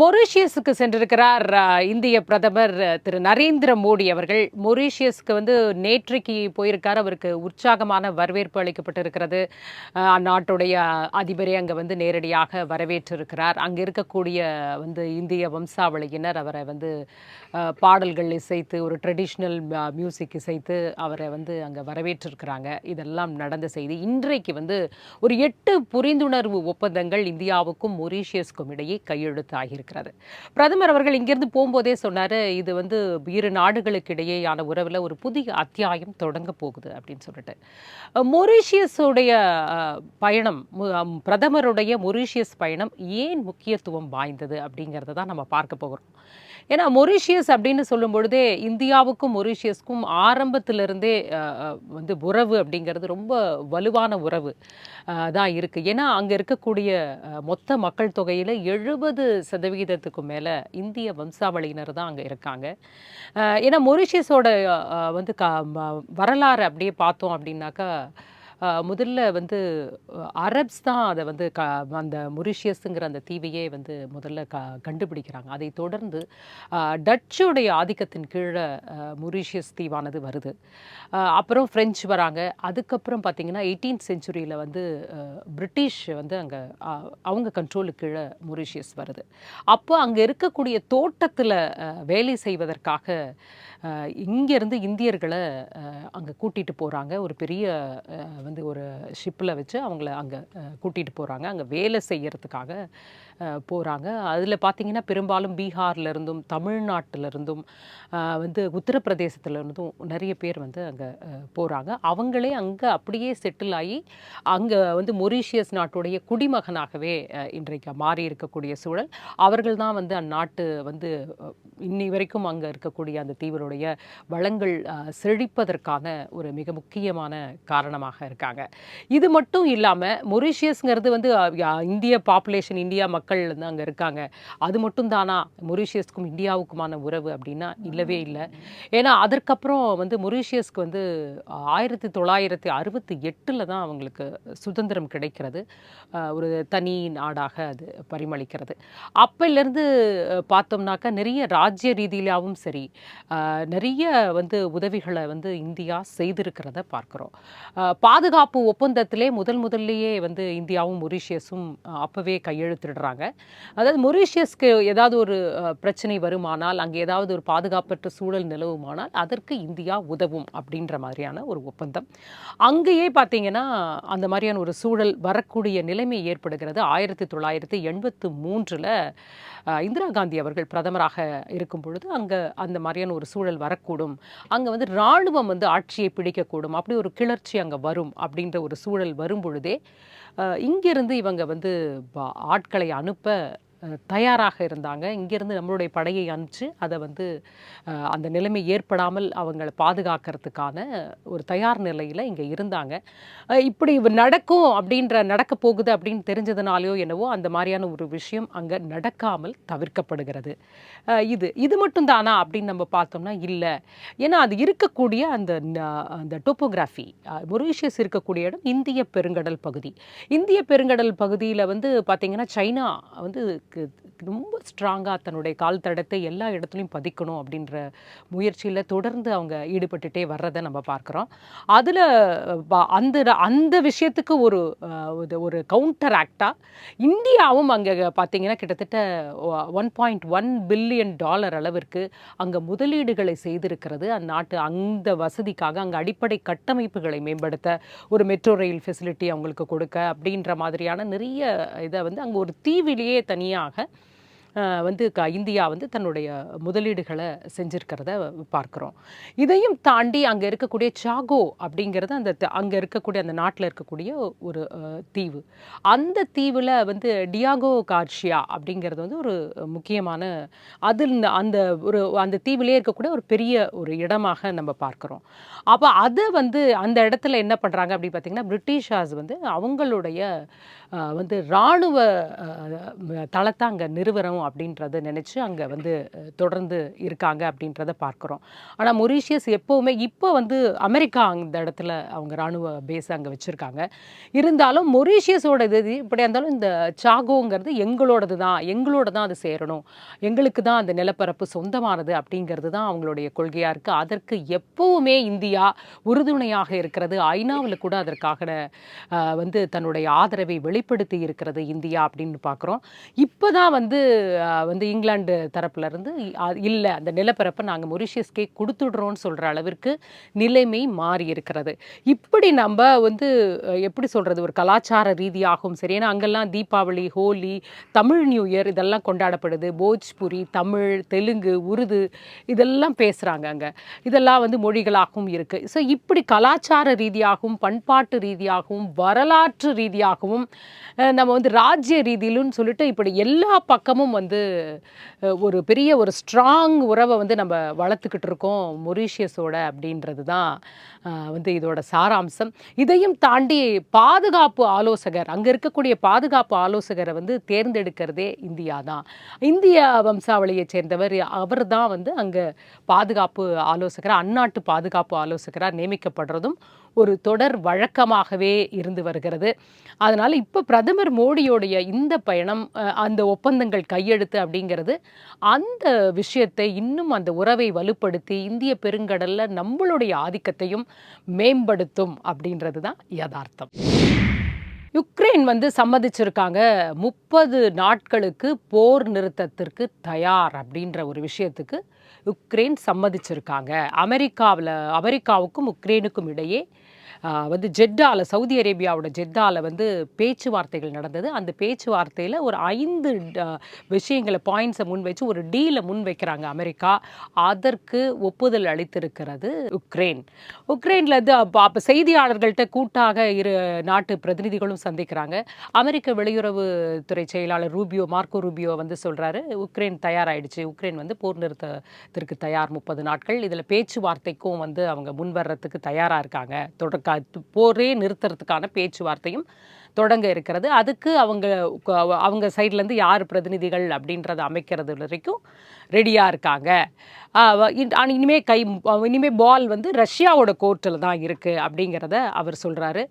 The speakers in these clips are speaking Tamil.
மொரீஷியஸுக்கு சென்றிருக்கிறார் இந்திய பிரதமர் திரு நரேந்திர மோடி அவர்கள். மொரீஷியஸ்க்கு வந்து நேற்றைக்கு போயிருக்கார். அவருக்கு உற்சாகமான வரவேற்பு அளிக்கப்பட்டிருக்கிறது. அந்நாட்டுடைய அதிபரை அங்கே வந்து நேரடியாக வரவேற்றிருக்கிறார். அங்கே இருக்கக்கூடிய வந்து இந்திய வம்சாவளியினர் அவரை வந்து பாடல்கள் இசைத்து ஒரு ட்ரெடிஷ்னல் மியூசிக் இசைத்து அவரை வந்து அங்கே வரவேற்றிருக்கிறாங்க. இதெல்லாம் நடந்த செய்தி. இன்றைக்கு வந்து ஒரு எட்டு புரிந்துணர்வு ஒப்பந்தங்கள் இந்தியாவுக்கும் மொரீஷியஸ்க்கும் இடையே இருக்கிறாரு பிரதமர் அவர்கள் இங்கிருந்து போகும்போதே சொன்னார் இது வந்து இரு நாடுகளுக்கு இடையேயான உறவில் ஒரு புதிய அத்தியாயம் தொடங்க போகுது அப்படின்னு சொல்லிட்டு. மொரீஷியஸுடைய பயணம் பிரதமருடைய மொரீஷியஸ் பயணம் ஏன் முக்கியத்துவம் வாய்ந்தது அப்படிங்கிறத தான் நம்ம பார்க்க போகிறோம் ஏன்னா மொரீஷியஸ் அப்படின்னு சொல்லும் பொழுதே இந்தியாவுக்கும் மொரீஷியஸ்க்கும் ஆரம்பத்திலிருந்தே வந்து உறவு அப்படிங்கிறது ரொம்ப வலுவான உறவு தான் இருக்குது ஏன்னா அங்கே இருக்கக்கூடிய மொத்த மக்கள் தொகையில் எழுபது சதவிகிதத்துக்கும் மேலே இந்திய வம்சாவளியினர் தான் அங்கே இருக்காங்க. ஏன்னா மொரீஷியஸோட வந்து க வரலாறு அப்படியே பார்த்தோம் அப்படின்னாக்கா முதல்ல வந்து அரப்ஸ் தான் அதை வந்து க அந்த மொரிஷியஸுங்கிற அந்த தீவையே வந்து முதல்ல க கண்டுபிடிக்கிறாங்க. அதை தொடர்ந்து டச்சுடைய ஆதிக்கத்தின் கீழே மொரிஷியஸ் தீவானது வருது. அப்புறம் ஃப்ரெஞ்சு வராங்க. அதுக்கப்புறம் பார்த்தீங்கன்னா எயிட்டீன்த் செஞ்சுரியில் வந்து பிரிட்டிஷ் வந்து அங்கே அவங்க கண்ட்ரோலுக்கு கீழே மொரிஷியஸ் வருது. அப்போ அங்கே இருக்கக்கூடிய தோட்டத்தில் வேலை செய்வதற்காக இங்கேருந்து இந்தியர்களை அங்கே கூட்டிகிட்டு போகிறாங்க ஒரு பெரிய வந்து ஒரு ஷிப்பில் வச்சு அவங்கள அங்கே கூட்டிகிட்டு போகிறாங்க அங்கே வேலை செய்கிறதுக்காக போகிறாங்க அதில் பார்த்திங்கன்னா பெரும்பாலும் பீகார்லேருந்தும் தமிழ்நாட்டிலருந்தும் இருந்தும் வந்து உத்தரப்பிரதேசத்துலேருந்தும் நிறைய பேர் வந்து அங்கே போகிறாங்க அவங்களே அங்கே அப்படியே செட்டில் ஆகி அங்கே வந்து மொரீஷியஸ் நாட்டுடைய குடிமகனாகவே இன்றைக்கு மாறி இருக்கக்கூடிய சூழல். அவர்கள் தான் வந்து அந்நாட்டு வந்து இன்னி வரைக்கும் அங்கே இருக்கக்கூடிய அந்த தீவினுடைய வளங்கள் செழிப்பதற்கான ஒரு மிக முக்கியமான காரணமாக இருக்காங்க. இது மட்டும் இல்லாமல் மொரிஷியஸ்ங்கிறது வந்து இந்திய பாப்புலேஷன் இந்தியா மக்கள் வந்து அங்கே இருக்காங்க. அது மட்டும் தானா மொரிஷியஸ்க்கும் இந்தியாவுக்குமான உறவு அப்படின்னா இல்லவே இல்லை. ஏன்னா அதற்கப்புறம் வந்து மொரிஷியஸ்க்கு வந்து ஆயிரத்தி தொள்ளாயிரத்தி அறுபத்தி எட்டில் தான் அவங்களுக்கு சுதந்திரம் கிடைக்கிறது. ஒரு தனி நாடாக அது பரிமளிக்கிறது. அப்போலேருந்து பார்த்தோம்னாக்கா நிறைய ராஜ்ய ரீதியிலாவும் சரி நிறைய வந்து உதவிகளை வந்து இந்தியா செய்திருக்கிறத பார்க்குறோம். பாதுகாப்பு ஒப்பந்தத்திலே முதல் முதல்லையே வந்து இந்தியாவும் மொரீஷியஸும் அப்போவே கையெழுத்திடுறாங்க. அதாவது மொரீஷியஸ்க்கு ஏதாவது ஒரு பிரச்சனை வருமானால் அங்கே ஏதாவது ஒரு பாதுகாப்பற்ற சூழல் நிலவுமானால் அதற்கு இந்தியா உதவும் அப்படின்ற மாதிரியான ஒரு ஒப்பந்தம். அங்கேயே பார்த்தீங்கன்னா அந்த மாதிரியான ஒரு சூழல் வரக்கூடிய நிலைமை ஏற்படுகிறது. ஆயிரத்தி தொள்ளாயிரத்தி எண்பத்து மூன்றில் இந்திரா காந்தி அவர்கள் பிரதமராக இருக்கும் பொழுது அங்கே அந்த மாதிரியான ஒரு சூழல் வரக்கூடும். அங்கே வந்து இராணுவம் வந்து ஆட்சியை பிடிக்கக்கூடும். அப்படி ஒரு கிளர்ச்சி அங்கே வரும் அப்படின்ற ஒரு சூழல் வரும் பொழுதே இங்கிருந்து இவங்க வந்து ஆட்களை அனுப்ப தயாராக இருந்தாங்க. இங்கேருந்து நம்மளுடைய படையை அனுப்பிச்சு அதை வந்து அந்த நிலைமை ஏற்படாமல் அவங்களை பாதுகாக்கிறதுக்கான ஒரு தயார் நிலையில் இங்கே இருந்தாங்க. இப்படி நடக்கும் அப்படின்ற நடக்க போகுது அப்படின்னு தெரிஞ்சதுனாலையோ என்னவோ அந்த மாதிரியான ஒரு விஷயம் அங்கே நடக்காமல் தவிர்க்கப்படுகிறது. இது இது மட்டும் தானா அப்படின்னு நம்ம பார்த்தோம்னா இல்லை. ஏன்னா அது இருக்கக்கூடிய அந்த அந்த டோப்போகிராஃபி மொரீஷியஸ் இருக்கக்கூடிய இடம் இந்திய பெருங்கடல் பகுதி. இந்திய பெருங்கடல் பகுதியில் வந்து பார்த்திங்கன்னா சைனா வந்து கு- ரொம்ப ஸ்ட்ராங்காக தன்னுடைய கால் தடத்தை எல்லா இடத்துலையும் பதிக்கணும் அப்படின்ற முயற்சியில் தொடர்ந்து அவங்க ஈடுபட்டுட்டே வர்றதை நம்ம பார்க்குறோம். அதில் அந்த அந்த விஷயத்துக்கு ஒரு ஒரு- ஒரு கவுண்டர் ஆக்டாக இந்தியாவும் அங்கே பார்த்தீங்கன்னா கிட்டத்தட்ட one point one billion dollar அளவிற்கு அங்கே முதலீடுகளை செய்திருக்கிறது. அந்நாட்டு அந்த வசதிக்காக அங்கே அடிப்படை கட்டமைப்புகளை மேம்படுத்த ஒரு மெட்ரோ ரயில் ஃபெசிலிட்டி அவங்களுக்கு கொடுக்க அப்படின்ற மாதிரியான நிறைய இதை வந்து அங்கே ஒரு தீவிலேயே தனியாக அஹ், வந்து க இந்தியா வந்து தன்னுடைய முதலீடுகளை செஞ்சிருக்கிறத பார்க்குறோம். இதையும் தாண்டி அங்கே இருக்கக்கூடிய சாகோ அப்படிங்கிறது அந்த அங்கே இருக்கக்கூடிய அந்த நாட்டில் இருக்கக்கூடிய ஒரு தீவு. அந்த தீவில் வந்து டியாகோ கார்ஷியா அப்படிங்கிறது வந்து ஒரு முக்கியமான அதில் இந்த- அந்த ஒரு அந்த தீவிலே இருக்கக்கூடிய ஒரு பெரிய ஒரு இடமாக நம்ம பார்க்குறோம். அப்போ அதை வந்து அந்த இடத்துல என்ன பண்ணுறாங்க அப்படி பார்த்தீங்கன்னா பிரிட்டிஷார்ஸ் வந்து அவங்களுடைய வந்து இராணுவ தளத்தை அங்கே நிறுவனம் அப்படின்றத நினச்சி அங்கே வந்து தொடர்ந்து இருக்காங்க அப்படின்றத பார்க்குறோம். ஆனால் மொரீஷியஸ் எப்போவுமே இப்போ வந்து அமெரிக்கா அந்த இடத்துல அவங்க இராணுவ பேஸ் அங்கே வச்சுருக்காங்க. இருந்தாலும் மொரீஷியஸோட இது இப்படியா இருந்தாலும் இந்த சாகோங்கிறது எங்களோடது தான். எங்களோட தான் அது சேரணும். எங்களுக்கு தான் அந்த நிலப்பரப்பு சொந்தமானது அப்படிங்கிறது தான் அவங்களுடைய கொள்கையாக இருக்குது அதற்கு எப்போவுமே இந்தியா உறுதுணையாக இருக்கிறது. ஐநாவில் கூட அதற்காக வந்து தன்னுடைய ஆதரவை வெளிப்படுத்தி இருக்கிறது இந்தியா அப்படின்னு பார்க்குறோம். இப்போ தான் வந்து வந்து இங்கிலாந்து தரப்புல இருந்து இல்லை அந்த நிலப்பரப்பை நாங்கள் மொரிஷியஸ்கே கொடுத்துடுறோம்னு சொல்கிற அளவிற்கு நிலைமை மாறி இருக்கிறது. இப்படி நம்ம வந்து எப்படி சொல்கிறது ஒரு கலாச்சார ரீதியாகவும் சரி ஏன்னா அங்கெல்லாம் தீபாவளி ஹோலி தமிழ் நியூ இயர் இதெல்லாம் கொண்டாடப்படுது. போஜ்புரி தமிழ் தெலுங்கு உருது இதெல்லாம் பேசுகிறாங்க அங்கே. இதெல்லாம் வந்து மொழிகளாகவும் இருக்குது ஸோ இப்படி கலாச்சார ரீதியாகவும் பண்பாட்டு ரீதியாகவும் வரலாற்று ரீதியாகவும் நம்ம வந்து ராஜ்ய ரீதியிலும் சொல்லிட்டு இப்படி எல்லா பக்கமும் வந்து ஒரு பெரிய ஒரு ஸ்ட்ராங் உறவை வந்து நம்ம வளர்த்துக்கிட்டு இருக்கோம் மொரீஷியஸோட அப்படின்றது தான் வந்து இதோட சாராம்சம். இதையும் தாண்டி பாதுகாப்பு ஆலோசகர் அங்கே இருக்கக்கூடிய பாதுகாப்பு ஆலோசகரை வந்து தேர்ந்தெடுக்கிறதே இந்தியா தான் இந்திய வம்சாவளியைச் சேர்ந்தவர் அவர் தான் வந்து அங்கே பாதுகாப்பு ஆலோசகராக அந்நாட்டு பாதுகாப்பு ஆலோசகராக நியமிக்கப்படுறதும் ஒரு தொடர் வழக்கமாகவே இருந்து வருகிறது. அதனால் இப்போ பிரதமர் மோடியோடைய இந்த பயணம் அந்த ஒப்பந்தங்கள் கையெழுத்து அப்படிங்கிறது அந்த விஷயத்தை இன்னும் அந்த உறவை வலுப்படுத்தி இந்திய பெருங்கடலில் நம்மளுடைய ஆதிக்கத்தையும் மேம்படுத்தும் அப்படின்றது தான் யதார்த்தம். யுக்ரைன் வந்து சம்மதிச்சிருக்காங்க. முப்பது நாட்களுக்கு போர் நிறுத்தத்திற்கு தயார் அப்படின்ற ஒரு விஷயத்துக்கு உக்ரைன் சம்மதிச்சிருக்காங்க. அமெரிக்காவில் அமெரிக்காவுக்கும் உக்ரைனுக்கும் இடையே வந்து ஜெட்டாவில் சவுதி அரேபியாவோட ஜெட்டாவில் வந்து பேச்சுவார்த்தைகள் நடந்தது. அந்த பேச்சுவார்த்தையில் ஒரு ஐந்து விஷயங்களை பாயிண்ட்ஸை முன் வச்சு ஒரு டீலை முன் வைக்கிறாங்க அமெரிக்கா. அதற்கு ஒப்புதல் அளித்திருக்கிறது உக்ரைன். உக்ரைனில் இது அப்போ அப்போ செய்தியாளர்கள்ட்ட கூட்டாக இரு நாட்டு பிரதிநிதிகளும் சந்திக்கிறாங்க. அமெரிக்க வெளியுறவுத்துறை செயலாளர் ரூபியோ மார்க்கோ ரூபியோ வந்து சொல்கிறாரு உக்ரைன் தயாராகிடுச்சு உக்ரைன் வந்து போர் நிறுத்தத்திற்கு தயார் முப்பது நாட்கள். இதில் பேச்சுவார்த்தைக்கும் வந்து அவங்க முன் வர்றதுக்கு தயாராக இருக்காங்க. தொடக்க போரே நிறுத்துறதுக்கான பேச்சுவார்த்தையும் தொடங்க இருக்கிறது. அதுக்கு அவங்க அவங்க சைட்லேருந்து யார் பிரதிநிதிகள் அப்படின்றத அமைக்கிறது வரைக்கும் ரெடியாக இருக்காங்க. ஆனால் இனிமே கை இனிமேல் பால் வந்து ரஷ்யாவோட கோர்ட்டில் தான் இருக்குது அப்படிங்கிறத அவர் சொல்கிறாரு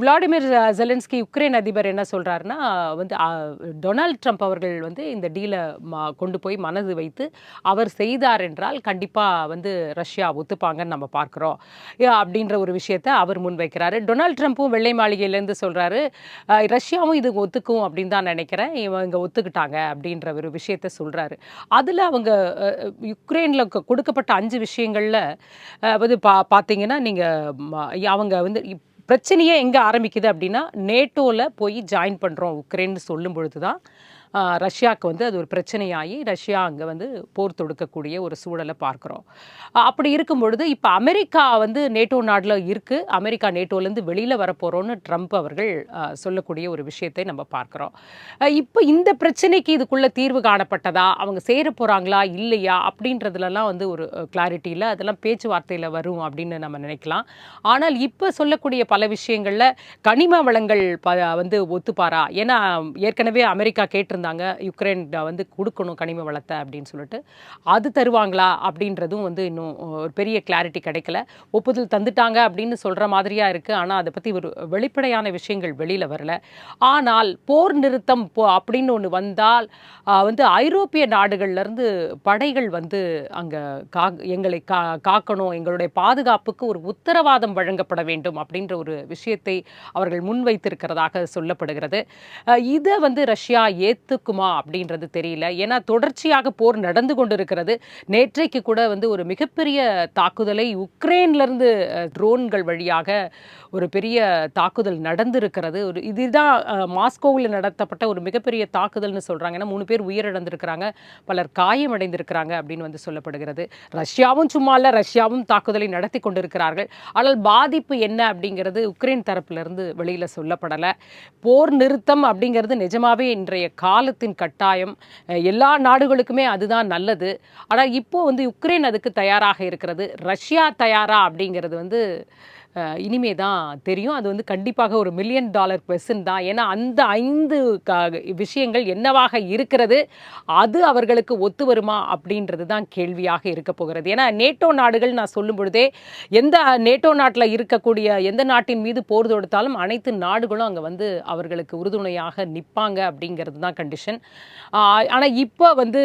விளாடிமிர் ஜெலன்ஸ்கி உக்ரைன் அதிபர் என்ன சொல்கிறாருன்னா வந்து டொனால்ட் ட்ரம்ப் அவர்கள் வந்து இந்த டீலை கொண்டு போய் மனது வைத்து அவர் செய்தார் என்றால் கண்டிப்பாக வந்து ரஷ்யா ஒத்துப்பாங்கன்னு நம்ம பார்க்குறோம். அப்படின்ற ஒரு விஷயத்தை அவர் முன்வைக்கிறாரு. டொனால்ட் ட்ரம்ப்பும் வெள்ளை மாளிகையிலேருந்து சொல்கிறாரு ரஷ்யாவும் இது ஒத்துக்கும் அப்படின்னு தான் நினைக்கிறேன். இவங்க ஒத்துக்கிட்டாங்க அப்படின்ற ஒரு விஷயத்த சொல்கிறாரு அதில் அவங்க யுக்ரைனில் கொடுக்கப்பட்ட அஞ்சு விஷயங்களில் வந்து பா பார்த்தீங்கன்னா நீங்கள் அவங்க வந்து பிரச்சனையே எங்கே ஆரம்பிக்குது அப்படின்னா நேட்டோவில் போய் ஜாயின் பண்ணுறோம் உக்ரைன்னு சொல்லும் பொழுது தான் ரஷ்யாவுக்கு வந்து அது ஒரு பிரச்சனையாகி ரஷ்யா அங்கே வந்து போர் தொடுக்கக்கூடிய ஒரு சூழலை பார்க்குறோம். அப்படி இருக்கும் பொழுது இப்போ அமெரிக்கா வந்து நேட்டோ நாட்டில் இருக்குது அமெரிக்கா நேட்டோலேருந்து வெளியில் வரப்போகிறோன்னு ட்ரம்ப் அவர்கள் சொல்லக்கூடிய ஒரு விஷயத்தை நம்ம பார்க்குறோம். இப்போ இந்த பிரச்சனைக்கு இதுக்குள்ள தீர்வு காணப்பட்டதா? அவங்க சேர போகிறாங்களா இல்லையா? அப்படின்றதுலலாம் வந்து ஒரு கிளாரிட்டி இல்லை. அதெல்லாம் பேச்சுவார்த்தையில் வரும் அப்படின்னு நம்ம நினைக்கலாம். ஆனால் இப்போ சொல்லக்கூடிய பல விஷயங்களில் கனிம வளங்கள் ப வந்து ஒத்துப்பாரா? ஏன்னா ஏற்கனவே அமெரிக்கா கேட்டிருந்தாங்க யுக்ரைன் வந்து கொடுக்கணும் கனிம வளத்தை அப்படின்னு சொல்லிட்டு. அது தருவாங்களா? அப்படின்றதும் வந்து இன்னும் ஒரு பெரிய கிளாரிட்டி கிடைக்கல. ஒப்புதல் தந்துட்டாங்க அப்படின்னு சொல்கிற மாதிரியா இருக்குது ஆனால் அதை பற்றி ஒரு வெளிப்படையான விஷயங்கள் வெளியில் வரல. ஆனால் போர் நிறுத்தம் போ அப்படின்னு ஒன்று வந்தால் வந்து ஐரோப்பிய நாடுகள்லேருந்து படைகள் வந்து அங்கே கா எங்களை கா காக்கணும். எங்களுடைய பாதுகாப்புக்கு ஒரு உத்தரவாதம் வழங்கப்பட வேண்டும் அப்படின்ற ஒரு விஷயத்தை அவர்கள் முன்வைத்திருக்கிறதாக சொல்லப்படுகிறது. இதை வந்து ரஷ்யா ஏற்று அப்படின்றது தெரியல. ஏன்னா தொடர்ச்சியாக போர் நடந்து கொண்டிருக்கிறது. நேற்றைக்கு கூட வந்து ஒரு மிகப்பெரிய தாக்குதலை உக்ரைன்லேருந்து ட்ரோன்கள் வழியாக ஒரு பெரிய தாக்குதல் நடந்திருக்கிறது. ஒரு இதுதான் மாஸ்கோவில் நடத்தப்பட்ட ஒரு மிகப்பெரிய தாக்குதல்னு சொல்கிறாங்க ஏன்னா மூணு பேர் உயிரிழந்திருக்கிறாங்க. பலர் காயமடைந்திருக்கிறாங்க அப்படின்னு வந்து சொல்லப்படுகிறது. ரஷ்யாவும் சும்மா இல்லை. ரஷ்யாவும் தாக்குதலை நடத்தி கொண்டிருக்கிறார்கள். ஆனால் பாதிப்பு என்ன அப்படிங்கிறது உக்ரைன் தரப்பிலிருந்து வெளியில் சொல்லப்படலை. போர் நிறுத்தம் அப்படிங்கிறது நிஜமாவே இன்றைய காலத்தின் கட்டாயம். எல்லா நாடுகளுக்குமே அதுதான் நல்லது. ஆனால் இப்போ வந்து உக்ரைன் அதுக்கு தயாராக இருக்கிறது. ரஷ்யா தயாரா அப்படிங்கிறது வந்து இனிமே தான் தெரியும். அது வந்து கண்டிப்பாக ஒரு மில்லியன் டாலர் கொஸ்டின் தான். ஏன்னா அந்த ஐந்து க- விஷயங்கள் என்னவாக இருக்கிறது அது அவர்களுக்கு ஒத்து வருமா அப்படின்றது தான் கேள்வியாக இருக்க போகிறது. ஏன்னா நேட்டோ நாடுகள் நான் சொல்லும் பொழுதே எந்த நேட்டோ நாட்டில் இருக்கக்கூடிய எந்த நாட்டின் மீது போர் தொடுத்தாலும் அனைத்து நாடுகளும் அங்கே வந்து அவர்களுக்கு உறுதுணையாக நிற்பாங்க அப்படிங்கிறது தான் கண்டிஷன் ஆனால் இப்போ வந்து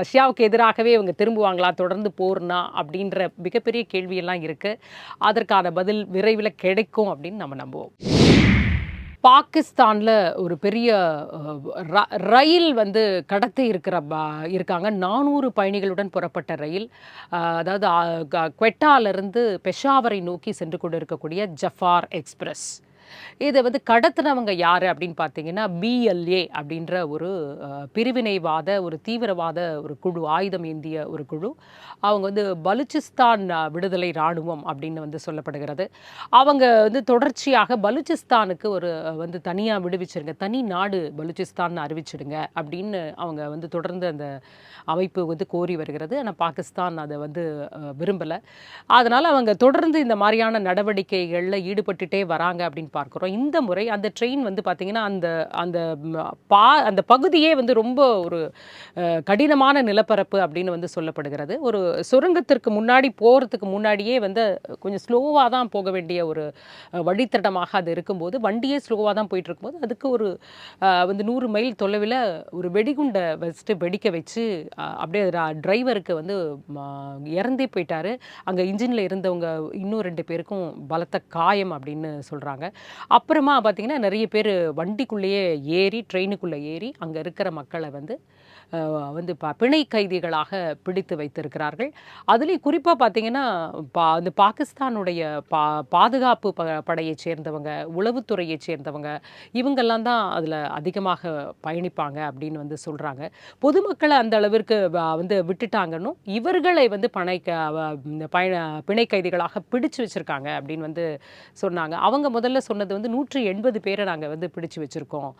ரஷ்யாவுக்கு எதிராகவே இவங்க திரும்புவாங்களா தொடர்ந்து போர்னா அப்படின்ற மிகப்பெரிய கேள்வியெல்லாம் இருக்குது அதற்கான பதில் விரைவில் கிடைக்கும் அப்படின்னு நம்ம நம்புவோம். பாகிஸ்தானில் ஒரு பெரிய ரயில் வந்து கடத்தி இருக்கிற இருக்காங்க. நானூறு பயணிகளுடன் புறப்பட்ட ரயில் அதாவது குவெட்டாலிருந்து பெஷாவரை நோக்கி சென்று கொண்டு இருக்கக்கூடிய ஜஃபார் எக்ஸ்பிரஸ். இதை வந்து கடத்தினவங்க யார் அப்படின்னு பார்த்தீங்கன்னா பிஎல்ஏ அப்படின்ற ஒரு பிரிவினைவாத ஒரு தீவிரவாத ஒரு குழு ஆயுதம் ஏந்திய ஒரு குழு. அவங்க வந்து பலுச்சிஸ்தான் விடுதலை இராணுவம் அப்படின்னு வந்து சொல்லப்படுகிறது. அவங்க வந்து தொடர்ச்சியாக பலுச்சிஸ்தானுக்கு ஒரு வந்து தனியாக விடுவிச்சிருங்க தனி நாடு பலுச்சிஸ்தான் அறிவிச்சிடுங்க அப்படின்னு அவங்க வந்து தொடர்ந்து அந்த அமைப்பு வந்து கோரி வருகிறது. ஆனால் பாகிஸ்தான் அதை வந்து விரும்பலை. அதனால் அவங்க தொடர்ந்து இந்த மாதிரியான நடவடிக்கைகளில் ஈடுபட்டுட்டே வராங்க அப்படின்னு பார்க்குறோம். இந்த முறை அந்த ட்ரெயின் வந்து பார்த்திங்கன்னா அந்த அந்த பா அந்த பகுதியே வந்து ரொம்ப ஒரு கடினமான நிலப்பரப்பு அப்படின்னு வந்து சொல்லப்படுகிறது. ஒரு சுரங்கத்திற்கு முன்னாடி போகிறதுக்கு முன்னாடியே வந்து கொஞ்சம் ஸ்லோவாக தான் போக வேண்டிய ஒரு வழித்தடமாக அது இருக்கும்போது வண்டியே ஸ்லோவாக தான் போயிட்டு இருக்கும்போது அதுக்கு ஒரு வந்து நூறு மைல் தொலைவில் ஒரு வெடிகுண்டை வச்சுட்டு வெடிக்க வச்சு அப்படியே டிரைவருக்கு வந்து இறந்தே போயிட்டாரு. அங்கே இன்ஜினில் இருந்தவங்க இன்னும் ரெண்டு பேருக்கும் பலத்த காயம் அப்படின்னு சொல்கிறாங்க அப்புறமா பார்த்திங்கன்னா நிறைய பேர் வண்டிக்குள்ளேயே ஏறி ட்ரெயினுக்குள்ளே ஏறி அங்கே இருக்கிற மக்களை வந்து வந்து ப பிணை கைதிகளாக பிடித்து வைத்திருக்கிறார்கள். அதுலேயும் குறிப்பாக பார்த்தீங்கன்னா பா அந்த பாகிஸ்தானுடைய பா பாதுகாப்பு ப படையைச் சேர்ந்தவங்க உளவுத்துறையைச் சேர்ந்தவங்க இவங்கெல்லாம் தான் அதில் அதிகமாக பயணிப்பாங்க அப்படின்னு வந்து சொல்கிறாங்க பொதுமக்களை அந்த அளவிற்கு வந்து விட்டுட்டாங்கன்னும் இவர்களை வந்து பணை இந்த பயண பிணை கைதிகளாக பிடிச்சு வச்சுருக்காங்க அப்படின்னு வந்து சொன்னாங்க. அவங்க முதல்ல சொன்னது வந்து நூற்றி எண்பது பேரை நாங்கள் வந்து பிடிச்சு வச்சுருக்கோம்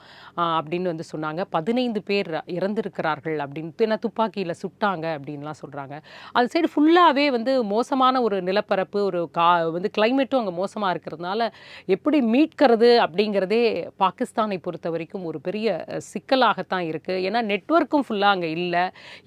அப்படின்னு வந்து சொன்னாங்க. பதினைந்து பேர் இறந்திருக்கிறார்கள். அப்படின்னு. ஏன்னா துப்பாக்கியில் சுட்டாங்க அப்படின்லாம் சொல்கிறாங்க அது சைடு ஃபுல்லாகவே வந்து மோசமான ஒரு நிலப்பரப்பு ஒரு கா வந்து கிளைமேட்டும் அங்கே மோசமாக இருக்கிறதுனால எப்படி மீட்கிறது அப்படிங்கிறதே பாகிஸ்தானை பொறுத்த வரைக்கும் ஒரு பெரிய சிக்கலாகத்தான் இருக்குது ஏன்னா நெட்வொர்க்கும் ஃபுல்லாக அங்கே இல்லை.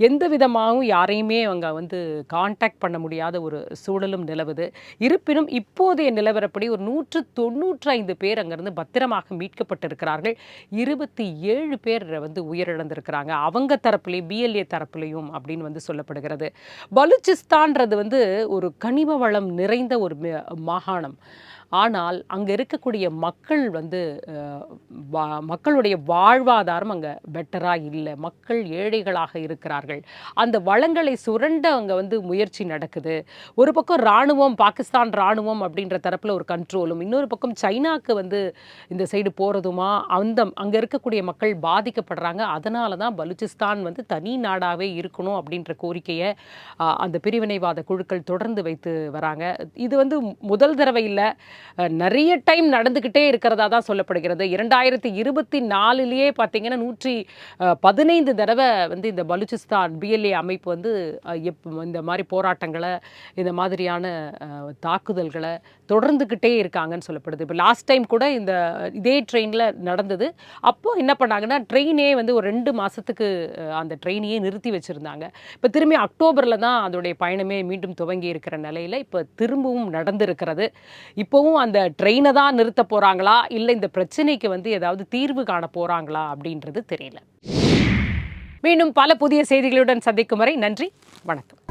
எந்த விதமாகவும் யாரையுமே அவங்க வந்து காண்டாக்ட் பண்ண முடியாத ஒரு சூழலும் நிலவுது. இருப்பினும் இப்போதைய நிலவரப்படி ஒரு நூற்று தொண்ணூற்றைந்து பேர் அங்கேருந்து பத்திரமாக மீட்கப்பட்டிருக்கிறார்கள். இருபத்தி ஏழு பேர் வந்து உயிரிழந்திருக்கிறாங்க. அவங்க தரப்புலையும் பிஎல்ஏ தரப்புலையும் அப்படின்னு வந்து சொல்லப்படுகிறது. பலுச்சிஸ்தான்றது வந்து ஒரு கனிம வளம் நிறைந்த ஒரு மாகாணம். ஆனால் அங்கே இருக்கக்கூடிய மக்கள் வந்து வா- மக்களுடைய வாழ்வாதாரம் அங்கே பெட்டராக இல்லை. மக்கள் ஏழைகளாக இருக்கிறார்கள். அந்த வளங்களை சுரண்ட அங்கே வந்து முயற்சி நடக்குது. ஒரு பக்கம் இராணுவம் பாகிஸ்தான் இராணுவம் அப்படின்ற தரப்பில் ஒரு கண்ட்ரோலும் இன்னொரு பக்கம் சைனாக்கு வந்து இந்த சைடு போகிறதுமா அந்த அங்கே இருக்கக்கூடிய மக்கள் பாதிக்கப்படுறாங்க. அதனால தான் பலுச்சிஸ்தான் வந்து தனி நாடாகவே இருக்கணும் அப்படின்ற கோரிக்கையை அந்த பிரிவினைவாத குழுக்கள் தொடர்ந்து வைத்து வராங்க. இது வந்து முதல் தடவை இல்லை. நிறைய டைம் நடந்துக்கிட்டே இருக்கிறதா தான் சொல்லப்படுகிறது. இரண்டாயிரத்தி இருபத்தி நாலுலேயே பார்த்தீங்கன்னா நூற்றி அஹ், பதினைந்து தடவை வந்து இந்த பலுச்சிஸ்தான் பிஎல்ஏ அமைப்பு வந்து எப் இந்த மாதிரி போராட்டங்களை இந்த மாதிரியான தாக்குதல்களை தொடர்ந்துக்கிட்டே இருக்காங்கன்னு சொல்லப்படுது. இப்போ லாஸ்ட் டைம் கூட இந்த இதே ட்ரெயினில் நடந்தது. அப்போது என்ன பண்ணாங்கன்னா ட்ரெயினே வந்து ஒரு ரெண்டு மாதத்துக்கு அந்த ட்ரெயினையே நிறுத்தி வச்சுருந்தாங்க. இப்போ திரும்பி அக்டோபரில் தான் அதோடைய பயணமே மீண்டும் துவங்கி இருக்கிற நிலையில் இப்போ திரும்பவும் நடந்திருக்கிறது. இப்போவும் அந்த ட்ரெயினை தான் நிறுத்த போகிறாங்களா இல்லை இந்த பிரச்சனைக்கு வந்து ஏதாவது தீர்வு காண போகிறாங்களா அப்படின்றது தெரியல. மீண்டும் பல புதிய செய்திகளுடன் சந்திக்கும் வரை நன்றி வணக்கம்.